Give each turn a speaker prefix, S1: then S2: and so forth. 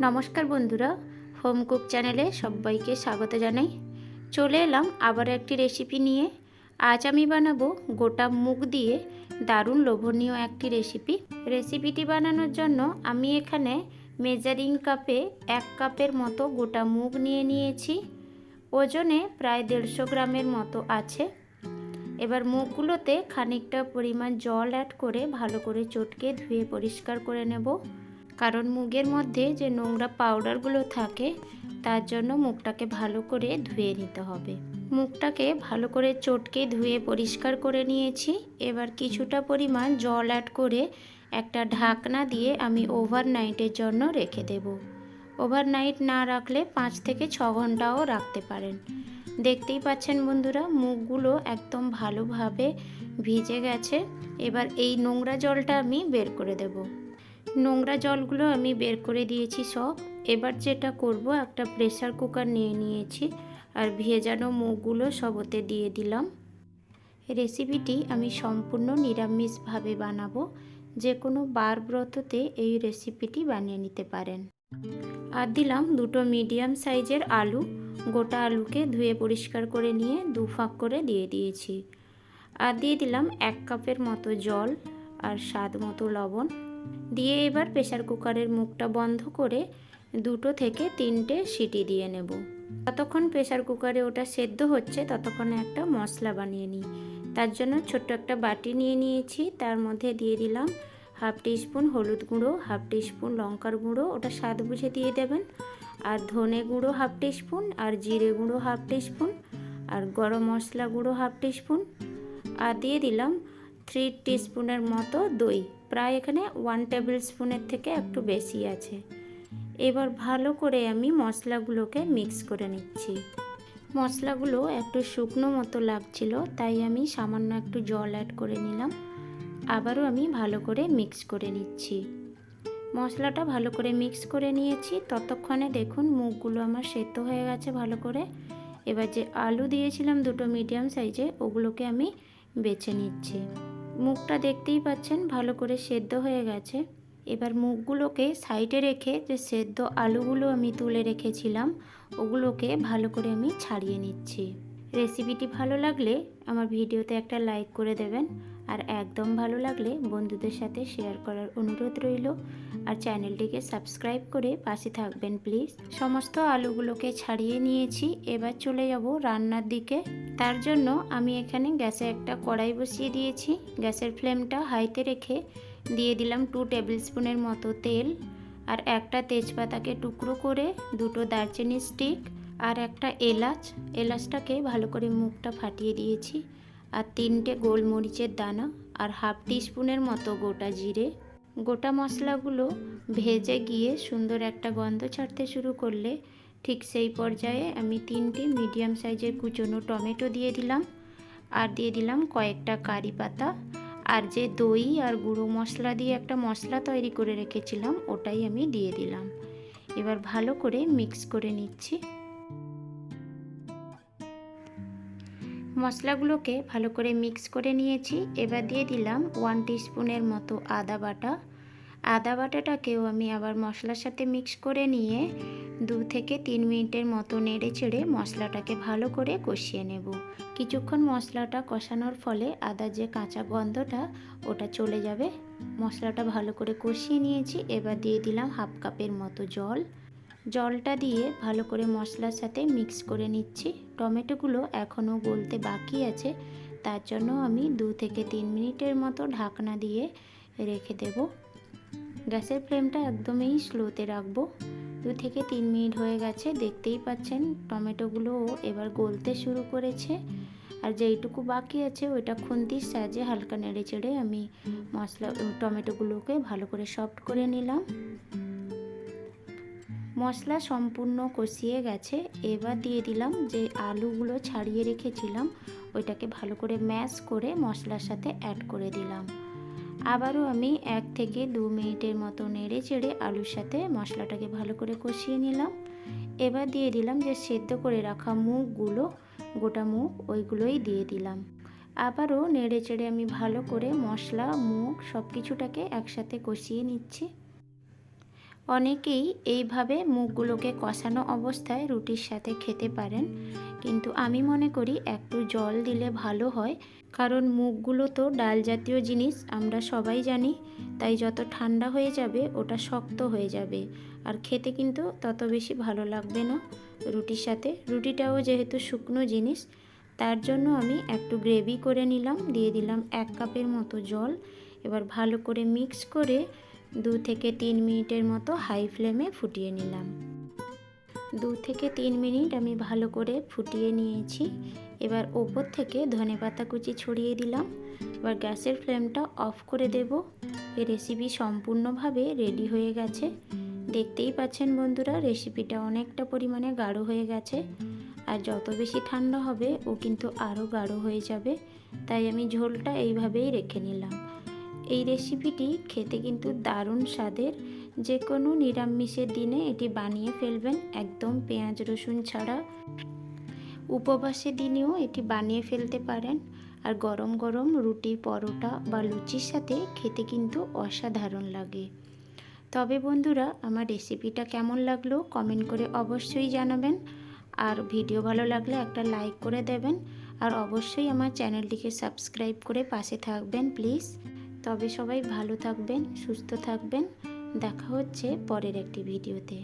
S1: নমস্কার বন্ধুরা, home cook চ্যানেলে সবাইকে স্বাগত জানাই। চলে এলাম আবার একটি রেসিপি নিয়ে। আজ আমি বানাবো গোটা মুগ দিয়ে দারুণ লোভনীয় একটি রেসিপি রেসিপিটি বানানোর জন্য আমি এখানে মেজারিং কাপে এক কাপের মতো গোটা মুগ নিয়ে নিয়েছি। ওজনে প্রায় দেড়শো গ্রামের মতো আছে। এবার মুখগুলোতে খানিকটা পরিমাণ জল অ্যাড করে ভালো করে চটকে ধুয়ে পরিষ্কার করে নেব। কারণ মুগের মধ্যে যে নোংরা পাউডারগুলো থাকে, তার জন্য মুখটাকে ভালো করে ধুয়ে নিতে হবে। মুখটাকে ভালো করে চটকে ধুয়ে পরিষ্কার করে নিয়েছি। এবার কিছুটা পরিমাণ জল অ্যাড করে একটা ঢাকনা দিয়ে আমি ওভারনাইটের জন্য রেখে দেব। ওভারনাইট না রাখলে পাঁচ থেকে ছ ঘন্টাও রাখতে পারেন। দেখতেই পাচ্ছেন বন্ধুরা মুখগুলো একদম ভালোভাবে ভিজে গেছে। এবার এই নোংরা জলটা আমি বের করে দেবো। নোংরা জলগুলো আমি বের করে দিয়েছি সব। এবার যেটা করব, একটা প্রেসার কুকার নিয়ে নিয়েছি আর ভেজানো মুখগুলো সব ওতে দিয়ে দিলাম। রেসিপিটি আমি সম্পূর্ণ নিরামিষভাবে বানাবো। যে কোনো বার ব্রততে এই রেসিপিটি বানিয়ে নিতে পারেন। আর দিলাম দুটো মিডিয়াম সাইজের আলু। গোটা আলুকে ধুয়ে পরিষ্কার করে নিয়ে দু ফাঁক করে দিয়ে দিয়েছি। আর দিয়ে দিলাম এক কাপের মতো জল আর স্বাদ মতো লবণ। দিয়ে এবার প্রেশার কুকারের মুখটা বন্ধ করে দুটো থেকে তিনটে সিটি দিয়ে নেব। ততক্ষণ প্রেসার কুকারে ওটা সেদ্ধ হচ্ছে, ততক্ষণে একটা মশলা বানিয়ে নিই। তার জন্য ছোট্ট একটা বাটি নিয়ে নিয়েছি। তার মধ্যে দিয়ে দিলাম হাফ স্পুন হলুদ গুঁড়ো হাফ স্পুন লঙ্কার গুঁড়ো, ওটা স্বাদ বুঝে দিয়ে দেবেন। আর ধনে গুঁড়ো হাফ স্পুন আর জিরে গুঁড়ো হাফ স্পুন আর গরম মশলা গুঁড়ো হাফ স্পুন আর দিয়ে দিলাম থ্রি টিস্পুনের মতো দই। প্রায় এখানে ওয়ান টেবিল স্পুনের থেকে একটু বেশি আছে। এবার ভালো করে আমি মশলাগুলোকে মিক্স করে নিচ্ছি। মশলাগুলো একটু শুকনো মতো লাগছিল, তাই আমি সামান্য একটু জল অ্যাড করে নিলাম। আবারও আমি ভালো করে মিক্স করে নিচ্ছি। মশলাটা ভালো করে মিক্স করে নিয়েছি। ততক্ষণে দেখুন মুখগুলো আমার সেদ্ধ হয়ে গেছে ভালো করে। এবার যে আলু দিয়েছিলাম দুটো মিডিয়াম সাইজে ওগুলোকে আমি বেছে নিচ্ছি। মুখটা দেখতেই পাচ্ছেন, ভালো করে সেদ্ধ হয়ে গেছে। এবার মুখগুলোকে সাইডে রেখে যে সেদ্ধ আলুগুলো আমি তুলে রেখেছিলাম, ওগুলোকে ভালো করে আমি ছাড়িয়ে নিচ্ছি। রেসিপিটি ভালো লাগলে আমার ভিডিওতে একটা লাইক করে দেবেন, আর একদম ভালো লাগলে বন্ধুদের সাথে শেয়ার করার অনুরোধ রইল। আর চ্যানেলটিকে সাবস্ক্রাইব করে পাশে থাকবেন প্লিজ। সমস্ত আলুগুলোকে ছাড়িয়ে নিয়েছি, এবার চলে যাব রান্নার দিকে। তার জন্য আমি এখানে গ্যাসে একটা কড়াই বসিয়ে দিয়েছি। গ্যাসের ফ্লেমটা হাইতে রেখে দিয়ে দিলাম টু টেবিল স্পুনের মতো তেল আর একটা তেজপাতাকে টুকরো করে দুটো দারচিনি স্টিক আর একটা এলাচ। এলাচটাকে ভালো করে মুখটা ফাটিয়ে দিয়েছি আর তিনটে গোলমরিচের দানা আর হাফ স্পুনের মতো গোটা জিরে। গোটা মশলাগুলো ভেজে গিয়ে সুন্দর একটা গন্ধ ছাড়তে শুরু করলে ঠিক সেই পর্যায়ে আমি তিনটে মিডিয়াম সাইজের কুচনো টমেটো দিয়ে দিলাম আর দিয়ে দিলাম কয়েকটা কারি পাতা। আর যে দই আর গুঁড়ো মশলা দিয়ে একটা মশলা তৈরি করে রেখেছিলাম, ওটাই আমি দিয়ে দিলাম। এবার ভালো করে মিক্স করে নিচ্ছি। মশলাগুলোকে ভালো করে মিক্স করে নিয়েছি। এবার দিয়ে দিলাম ওয়ান স্পুনের মতো আদা বাটা। আদা বাটাটাকেও আমি আবার মশলার সাথে মিক্স করে নিয়ে দু থেকে তিন মিনিটের মতো নেড়ে চেড়ে মশলাটাকে ভালো করে কষিয়ে নেব। কিছুক্ষণ মশলাটা কষানোর ফলে আদার যে কাঁচা গন্ধটা, ওটা চলে যাবে। মশলাটা ভালো করে কষিয়ে নিয়েছি, এবার দিয়ে দিলাম হাফ কাপের মতো জল। জলটা দিয়ে ভালো করে মশলার সাথে মিক্স করে নিচ্ছি। টমেটোগুলো এখনও গলতে বাকি আছে, তার জন্য আমি দু থেকে তিন মিনিটের মতো ঢাকনা দিয়ে রেখে দেব। গ্যাসের ফ্লেমটা একদমই স্লোতে রাখব। দু থেকে তিন মিনিট হয়ে গেছে, দেখতেই পাচ্ছেন টমেটোগুলো এবার গলতে শুরু করেছে। আর যেইটুকু বাকি আছে, ওইটা খুন্তির সাহায্যে হালকা নেড়ে চেড়ে আমি মশলা, টমেটোগুলোকে ভালো করে সফট করে নিলাম। মশলা সম্পূর্ণ কষিয়ে গেছে। এবার দিয়ে দিলাম যে আলুগুলো ছাড়িয়ে রেখেছিলাম, ওইটাকে ভালো করে ম্যাশ করে মশলার সাথে অ্যাড করে দিলাম। আবারও আমি এক থেকে দু মিনিটের মতো নেড়ে চেড়ে আলুর সাথে মশলাটাকে ভালো করে কষিয়ে নিলাম। এবার দিয়ে দিলাম যে সেদ্ধ করে রাখা মুখগুলো গোটা মুখ ওইগুলোই দিয়ে দিলাম। আবারও নেড়ে চেড়ে আমি ভালো করে মশলা মুখ সব কিছুটাকে একসাথে কষিয়ে নিচ্ছি। অনেকেই এইভাবে মুগগুলোকে কষানো অবস্থায় রুটির সাথে খেতে পারেন। কিন্তু আমি মনে করি একটু জল দিলে ভালো হয়। কারণ মুগগুলো তো ডাল জাতীয় জিনিস, আমরা সবাই জানি। তাই যত ঠান্ডা হয়ে যাবে, ওটা শক্ত হয়ে যাবে। আর খেতে কিন্তু তত বেশি ভালো লাগবে না রুটির সাথে। রুটিটাও যেহেতু শুকনো জিনিস, তার জন্য আমি একটু গ্রেভি করে নিলাম। দিয়ে দিলাম এক কাপের মতো জল। এবার ভালো করে মিক্স করে দু থেকে তিন মিনিটের মতো হাই ফ্লেমে ফুটিয়ে নিলাম। দু থেকে তিন মিনিট আমি ভালো করে ফুটিয়ে নিয়েছি। এবার ওপর থেকে ধনে পাতা কুচি ছড়িয়ে দিলাম। এবার গ্যাসের ফ্লেমটা অফ করে দেব। এই রেসিপি সম্পূর্ণভাবে রেডি হয়ে গেছে। দেখতেই পাচ্ছেন বন্ধুরা, রেসিপিটা অনেকটা পরিমাণে গাঢ় হয়ে গেছে। আর যত বেশি ঠান্ডা হবে, ও কিন্তু আরও গাঢ় হয়ে যাবে। তাই আমি ঝোলটা এইভাবেই রেখে নিলাম। এই রেসিপিটি খেতে কিন্তু দারুণ স্বাদের। যে কোনো নিরামিষের দিনে এটি বানিয়ে ফেলবেন একদম পেঁয়াজ, রসুন ছাড়া। উপবাসের দিনেও এটি বানিয়ে ফেলতে পারেন। আর গরম গরম রুটি, পরোটা বা লুচির সাথে খেতে কিন্তু অসাধারণ লাগে। তবে বন্ধুরা, আমার রেসিপিটা কেমন লাগল কমেন্ট করে অবশ্যই জানাবেন। আর ভিডিও ভালো লাগলে একটা লাইক করে দেবেন। আর অবশ্যই আমার চ্যানেলটিকে সাবস্ক্রাইব করে পাশে থাকবেন প্লিজ তবে সবাই ভালো থাকবেন সুস্থ থাকবেন। দেখা হচ্ছে পরের একটি ভিডিওতে।